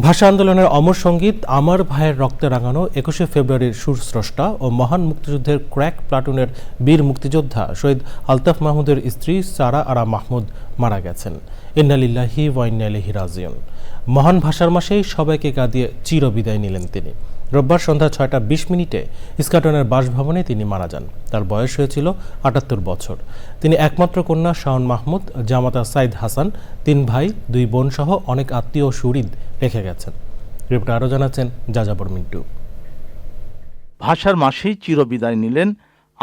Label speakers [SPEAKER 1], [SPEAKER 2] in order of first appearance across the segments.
[SPEAKER 1] ভাষা আন্দোলনের অমর সংগীত আমার ভাইয়ের রক্তে রাঙানো একুশে ফেব্রুয়ারির সুরস্রষ্টা ও মহান মুক্তিযুদ্ধের ক্র্যাক প্লাটুনের বীর মুক্তিযোদ্ধা শহীদ আলতাফ মাহমুদের স্ত্রী সারা আরা মাহমুদ মারা গেছেন। ইন্নালিল্লাহি ওয়াইনালিহি রাজিউন। মহান ভাষার মাসেই সবাইকে কাঁদিয়ে চিরবিদায় নিলেন তিনি। রোববার সন্ধ্যা ছয়টা বিশ মিনিটে ইস্কাটনের বাসভবনে তিনি মারা যান। তার বয়স হয়েছিল আটাত্তর বছর। তিনি একমাত্র কন্যা শাওন মাহমুদ, জামাতা সাইদ হাসান, তিন ভাই, দুই বোন সহ অনেক আত্মীয় সুরিদ রেখে গেছেন। রিপোর্ট আরও জানাচ্ছেন যাযাবর মিন্টু।
[SPEAKER 2] ভাষার মাসেই চিরবিদায় নিলেন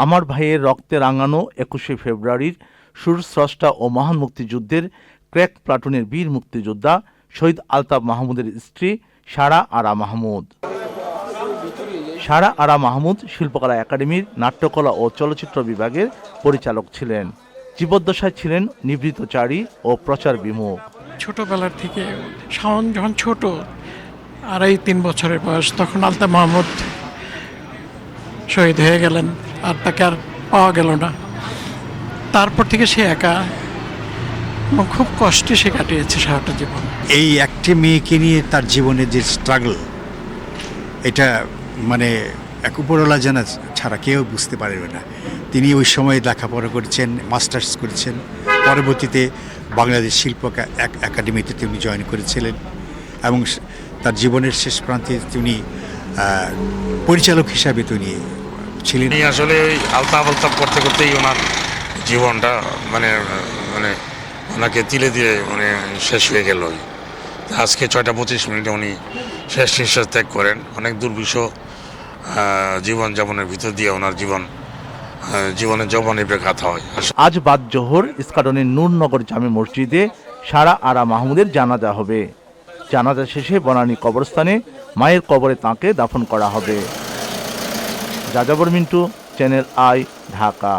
[SPEAKER 2] আমার ভাইয়ের রক্তে রাঙানো একুশে ফেব্রুয়ারির সুরস্রষ্টা ও মহান মুক্তিযুদ্ধের ক্র্যাক প্লাটুনের বীর মুক্তিযোদ্ধা শহীদ আলতাফ মাহমুদের স্ত্রী সারা আরা মাহমুদ। সারা আরা মাহমুদ শিল্পকলা একাডেমির নাট্যকলা ও চলচ্চিত্র বিভাগের পরিচালক ছিলেন। জীবদ্দশায় ছিলেন নিবৃতচারী ও প্রচার বিমুখ।
[SPEAKER 3] ছোটবেলার থেকে শাওন যখন ছোট, আড়াই, তিন বছরের বয়স, তখন আলতা মাহমুদ শহীদ হয়ে গেলেন আর তাকে আর পাওয়া গেল না। তারপর থেকে সে একা খুব কষ্টে সে কাটিয়েছে সারাটা জীবন।
[SPEAKER 4] এই একটি মেয়েকে নিয়ে তার জীবনের যে স্ট্রাগল এটা মানে এক উপরওয়ালা জানা ছাড়া কেউ বুঝতে পারবে না। তিনি ওই সময় লেখাপড়া করেছেন মাস্টার্স করেছেন। পরবর্তীতে বাংলাদেশ শিল্প এক- একাডেমিতে তিনি জয়েন করেছিলেন এবং তার জীবনের শেষ প্রান্তে তিনি পরিচালক হিসাবে তিনি ছিলেন।
[SPEAKER 5] আসলে ওই আলতাপ আলতাপ করতে করতেই ওনার জীবনটা মানে মানে ওনাকে তিলে দিয়ে মানে শেষ হয়ে গেল। আজকে ছয়টা পঁচিশ মিনিটে উনি শেষ নিঃশ্বাস ত্যাগ করেন। অনেক দুর্বিষ জীবন যাপনের ভিতর দিয়ে ওনার জীবন জীবনের জবানে ব্যাঘাত হয়।
[SPEAKER 2] আজ বাদ জোহর, ইস্কাটনের নূরনগর জামে মসজিদে সারা আরা মাহমুদের জানাজা হবে। জানাজা শেষে বনানী কবরস্থানে মায়ের কবরে তাঁকে দাফন করা হবে। যাযাবর মিন্টু, চ্যানেল আই, ঢাকা।